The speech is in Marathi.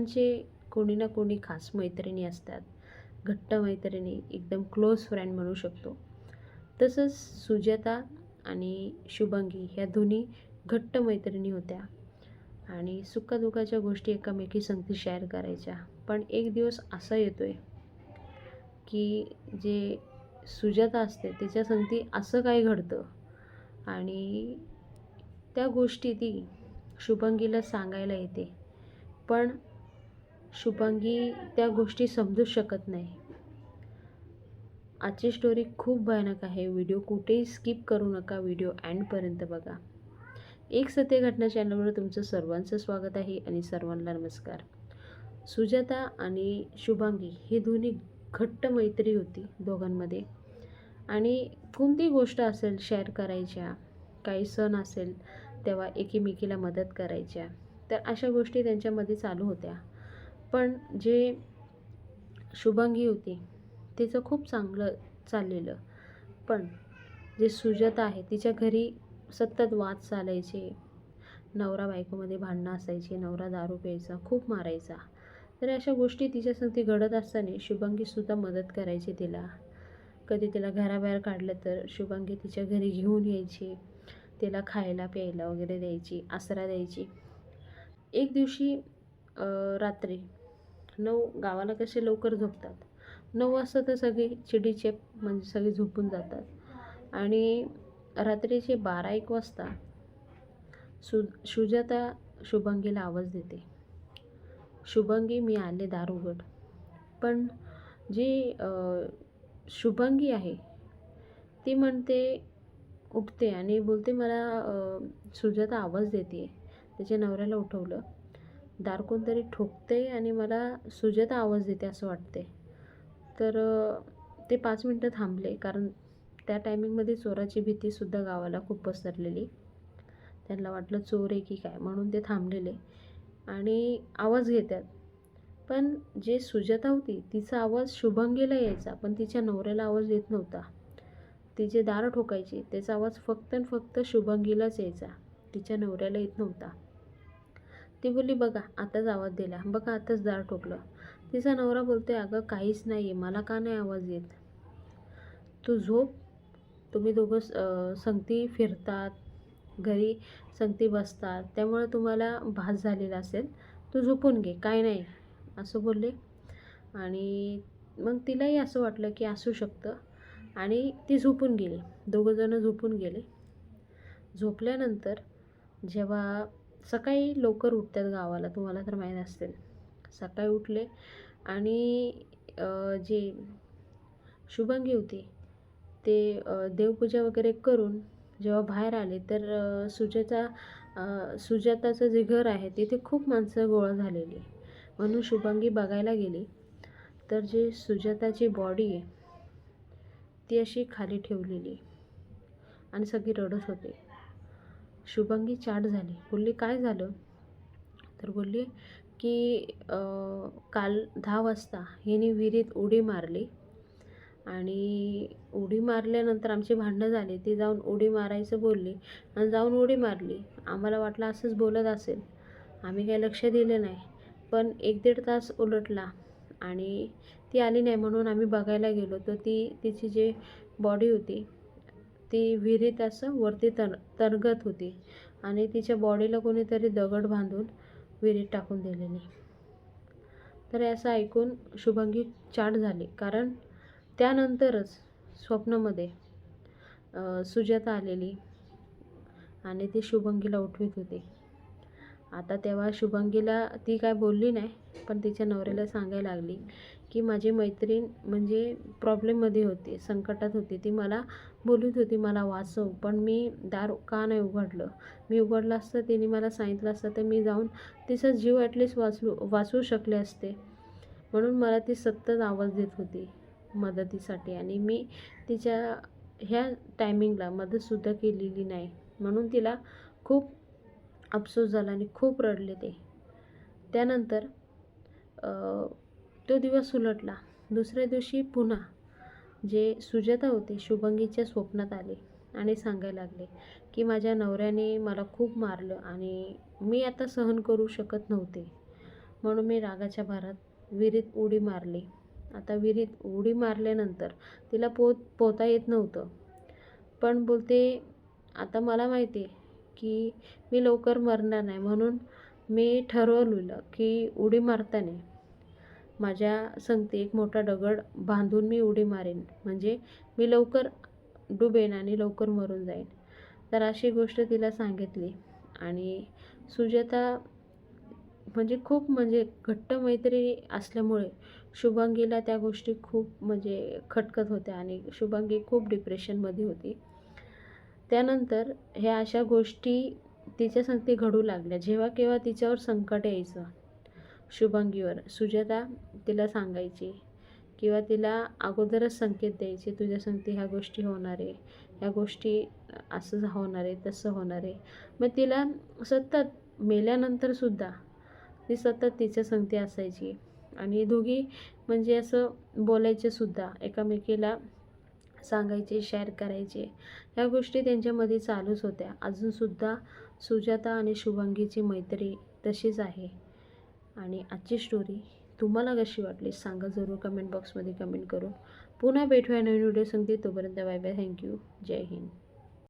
सर्वांचे कोणी ना कोणी खास मैत्रिणी असतात. घट्ट मैत्रिणी एकदम क्लोज फ्रेंड म्हणू शकतो. तसंच सुजाता आणि शुभंगी ह्या दोन्ही घट्ट मैत्रिणी होत्या. आणि सुखदुःखाच्या गोष्टी एकामेकी संगती शेअर करायच्या. पण एक दिवस असा येतो आहे की जे सुजाता असते तिच्या संगती असं काय घडतं. आणि त्या गोष्टी ती शुभंगीला सांगायला येते. पण शुभांगी त्या गोष्टी समजू शकत नाही. आजची स्टोरी खूप भयानक आहे. व्हिडिओ कुठेही स्किप करू नका. व्हिडिओ अँडपर्यंत बघा. एक सत्य घटना चॅनलवर तुमचं सर्वांचं स्वागत आहे आणि सर्वांना नमस्कार. सुजाता आणि शुभांगी ही दोन्ही घट्ट मैत्री होती दोघांमध्ये. आणि कोणती गोष्ट असेल शेअर करायच्या काही सण असेल तेव्हा एकीमेकीला मदत करायच्या तर अशा गोष्टी त्यांच्यामध्ये चालू होत्या. पण जे शुभांगी होती तिचं खूप चांगलं चाललेलं. पण जे सुजाता आहे तिच्या घरी सतत वाद चालायचे. नवरा बायकोमध्ये भांडणं असायची नवरा दारू प्यायचा खूप मारायचा. तर अशा गोष्टी तिच्यासंगती घडत असताना शुभांगीसुद्धा मदत करायची तिला. कधी तिला घराबाहेर काढलं तर शुभांगी तिच्या घरी घेऊन यायची. तिला खायला प्यायला वगैरे द्यायची आसरा द्यायची. एक दिवशी रात्री नऊ गावाला कसे लवकर झोपतात? नऊ वाजता तर सगळी चिडीचेप म्हणजे सगळी झोपून जातात. आणि रात्रीचे बारा एक वाजता सु सुजाता शुभंगीला आवाज देते. शुभंगी मी आले दार उघड पण जी शुभंगी आहे ती म्हणते उठते आणि बोलते मला सुजाता आवाज देते त्याच्या नवऱ्याला उठवलं. दार कोणतरी ठोकते आणि मला सुजाता आवाज देते असं वाटते. तर ते पाच मिनटं थांबले कारण त्या टायमिंगमध्ये चोराची भीतीसुद्धा गावाला खूप पसरलेली. त्यांना वाटलं चोर आहे की काय म्हणून ते थांबलेले आणि आवाज घेतात. पण जे सुजाता होती तिचा आवाज शुभंगीला यायचा पण तिच्या नवऱ्याला आवाज येत नव्हता. तिचे दार ठोकायची त्याचा आवाज फक्त आणि फक्त शुभंगीलाच यायचा. तिच्या नवऱ्याला येत नव्हता. ती बोलली बघा आताच आवाज दिला. बघा आताच दार ठोकलं. तिचा नवरा बोलतोय अगं काहीच नाही आहे मला का नाही आवाज येत? तू झोप. तुम्ही दोघं संगती फिरतात. घरी संगती बसतात. त्यामुळे तुम्हाला भास झालेला असेल तू झोपून घे. काय नाही. असं बोलले. आणि मग तिलाही असं वाटलं की असू शकतं. आणि ती झोपून गेली. दोघंजणं झोपून गेले. झोपल्यानंतर जेव्हा सकाळी लवकर उठतात गावाला तुम्हाला तर माहीत असेल. सकाळी उठले आणि जे शुभांगी होती ते देवपूजा वगैरे करून जेव्हा बाहेर आले तर सुजाता सुजाताचं जे घर आहे तिथे खूप माणसं गोळा झालेली. म्हणून शुभांगी बघायला गेली. तर जे सुजाताची बॉडी आहे ती अशी खाली ठेवलेली. आणि सगळी रडत होते. शुभांगी चाट झाली. बोलली काय झालं? तर बोलली की काल दहा वाजता हिने विहिरीत उडी मारली आणि उडी मारल्यानंतर आमची भांडणं झाली. ती जाऊन उडी मारायचं बोलली आणि जाऊन उडी मारली. आम्हाला वाटलं असंच बोलत असेल. आम्ही काही लक्ष दिलं नाही. पण एक दीड तास उलटला आणि ती आली नाही म्हणून आम्ही बघायला गेलो. तर ती तिची जी बॉडी होती ती विहिरीत असं वरती तर तरगत होती आणि तिच्या बॉडीला कोणीतरी दगड बांधून विहिरीत टाकून दिलेली. तर असं ऐकून शुभंगी चाट झाली. कारण त्यानंतरच स्वप्नामध्ये सुजाता आलेली आणि ती शुभंगीला उठवीत होती. आता तेव्हा शुभंगीला ती काय बोलली नाही पण तिच्या नवऱ्याला सांगायला लागली की माझी मैत्रीण म्हणजे प्रॉब्लेममध्ये होती संकटात होती. ती मला बोलत होती मला वाचव पण मी दार का नाही उघडलं? मी उघडलं असतं तिने मला सांगितलं असतं तर मी जाऊन तिचा जीव ॲटलिस्ट वाचू वाचवू शकले असते. म्हणून मला ती सतत आवाज देत होती मदतीसाठी आणि मी तिच्या ह्या टायमिंगला मदतसुद्धा केलेली नाही. म्हणून तिला खूप अफसोस झाला आणि खूप रडले ते. त्यानंतर तो दिवस उलटला. दुसऱ्या दिवशी पुन्हा जे सुजाता होते शुभंगीच्या स्वप्नात आले आणि सांगायला लागले की माझ्या नवऱ्याने मला खूप मारलं आणि मी आता सहन करू शकत नव्हते. म्हणून मी रागाच्या भारात विहिरीत उडी मारली. आता विहिरीत उडी मारल्यानंतर तिला पोत पोहता येत नव्हतं. पण बोलते आता मला माहिती आहे की मी लवकर मरणार नाही. म्हणून मी ठरवलेलं की उडी मारताना माझ्या संगती एक मोठा दगड बांधून मी उडी मारेन. म्हणजे मी लवकर डुबेन आणि लवकर मरून जाईन. तर अशी गोष्ट तिला सांगितली. आणि सुजाता म्हणजे खूप म्हणजे घट्ट मैत्री असल्यामुळे शुभांगीला त्या गोष्टी खूप म्हणजे खटकत होत्या आणि शुभांगी खूप डिप्रेशनमध्ये होती. त्यानंतर ह्या अशा गोष्टी तिच्या संगती घडू लागल्या. जेव्हा केव्हा तिच्यावर संकट यायचं. शुभांगीवर. सुजाता तिला सांगायची किंवा तिला अगोदरच संकेत द्यायचे तुझ्या संगती ह्या गोष्टी होणार आहे. ह्या गोष्टी असं होणार आहे तसं होणार आहे. मग तिला सतत मेल्यानंतरसुद्धा ती सतत तिच्या संगती असायची. आणि दोघी म्हणजे असं बोलायचे सुद्धा. एकामेकीला सांगायचे शेअर करायचे. ह्या गोष्टी त्यांच्यामध्ये चालूच होत्या. अजूनसुद्धा सुजाता आणि शुभांगीची मैत्री तशीच आहे. आणि आजची स्टोरी तुम्हाला कशी वाटली सांगा जरूर कमेंट बॉक्समध्ये कमेंट करून. पुन्हा भेटूया नवीन व्हिडिओ सांगते तोपर्यंत बाय बाय थँक्यू जय हिंद.